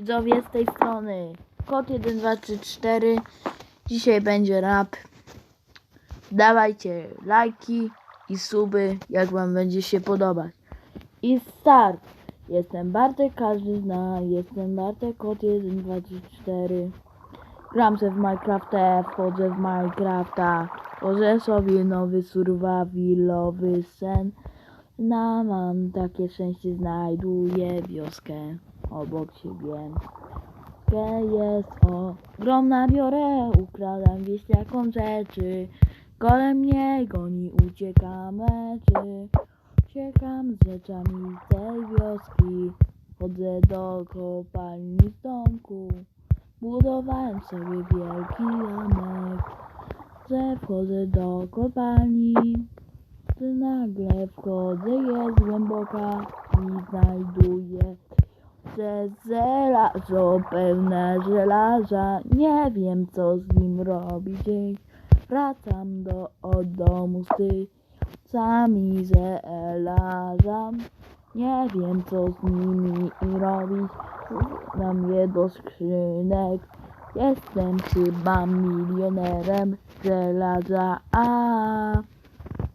Widzowie z tej strony. Kot 1234 Dzisiaj będzie rap. Dawajcie lajki i suby Jak wam będzie się podobać. I start. Jestem Bartek, każdy zna. Jestem Bartek, Kot 1234 Gram se w Minecrafta, wchodzę w Minecrafta. Tworzę sobie nowy survivalowy sen. Na mam takie szczęście znajduję wioskę obok siebie. Gdzie jest ogromna biorę, ukradam wieśniakom rzeczy. Kole mnie goni, uciekam meczy. Uciekam z rzeczami tej wioski. Chodzę do kopalni z domku. Budowałem sobie wielki jamek. Że wchodzę do kopalni. Gdy nagle wchodzę, jest głęboka i znajduję że żelazo pełne żelaza. Nie wiem co z nim robić. Wracam do od domu z tycami żelaza. Nie wiem co z nimi robić. Dam je do skrzynek. Jestem chyba milionerem żelaza. A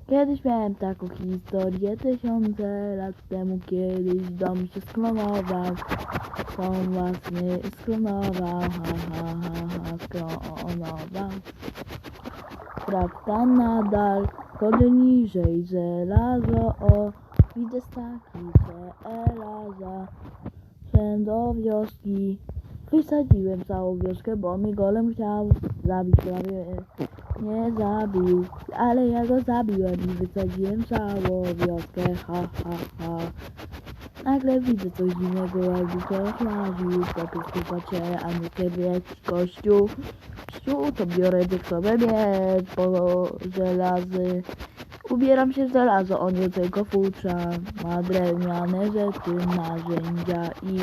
Kiedyś miałem taką historię tysiące lat temu Kiedyś dom się sklonował. Dom własny sklonował Ha ha ha ha sklonował. Prawda nadal Chodzę niżej żelazo o Widzę staki żelaza. Szedłem do wioski. Wysadziłem całą wioskę, bo mi golem chciał zabić prawie nie zabił, ale ja go zabiłem i wysadziłem całą wioskę, ha ha ha. Nagle widzę coś dziwnego, jakby ktoś łaził po prostu patrzę, a nie kiedy jakiś kościół. Kościół to biorę deksowe mieć po żelazy. Ubieram się w żelazo, on do tego futrza. Ma drewniane rzeczy, narzędzia i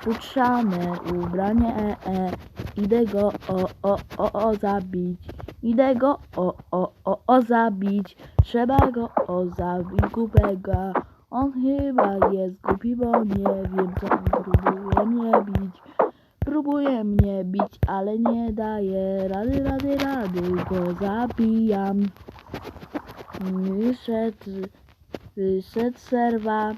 futrzane ubranie, e, e. Idę go o, o, o, o zabić. Idę go o, o, o, o zabić. Trzeba go o zabić głupego. On chyba jest głupi, bo nie wiem co on próbuje mnie bić. Próbuje mnie bić, ale nie daje rady, rady, rady. Go zabijam. Wyszedł, wyszedł serwa.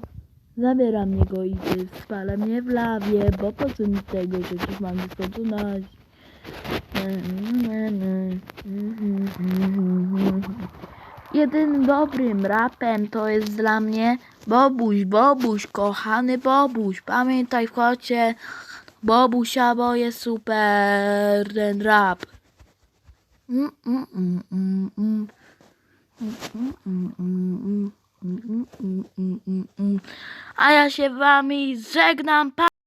Zabieram jego i spala mnie w lawie, bo po co mi tego, przecież mam skończyć. Jedyn dobrym rapem to jest dla mnie Bobuś, Bobuś, kochany Bobuś. Pamiętaj w kocie Bobusia, bo jest super ten rap. A ja się wami żegnam.